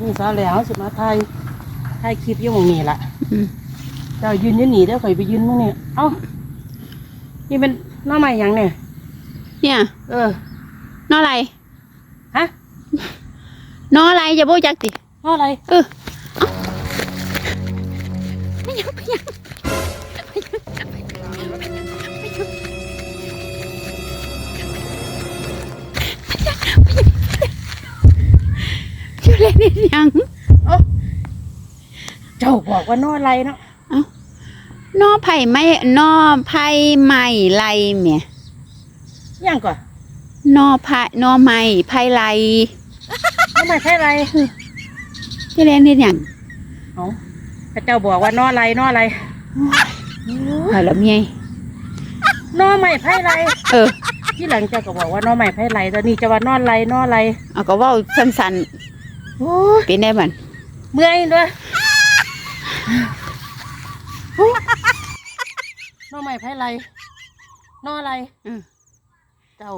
นี่สาวแล้วสิมาถ่ายถ่ายคลิปอยู่หมองนี่ล่ะอืม เจ้ายืนอยืนหนีเด้อข่อยไปยืนมึงเนี่ยเอ้านี่เป็นหน้าใหม่หยังเนี่ย เนี่ยเออ นออะไรฮะ นออะไรอย่าโบจักติ หน้าอะไร เออเอ้าไม่ยังไม่ยัง ล่นนี่ยังเจ้าบอกว่าหน้าอะไรเนาะนอไผ่ไม่นอไผ่ใหม่ไรเมียยังก่อนนอไผ่นอใหม่ไผ่ไรหน้าใหม่ใช่อะไรชื่อเล่นนี่ยังเอ้าแต่เจ้าบอกว่าหน้าอะไรหน้าอะไรพอแล้วเมียหน้าใหม่ไพ่ไรเออที่หลังเจ้าก็บอกว่าหน้าใหม่ไพ่ไรตอนนี้จะว่าหน้าอะไรหน้าอะไรเอาก็เว่าสั้น โอ้ยๆเป็นได้บันเมื่อยด้วยหน้าใหม่ไพ่ไรหน้าอะไรอืมเจ้า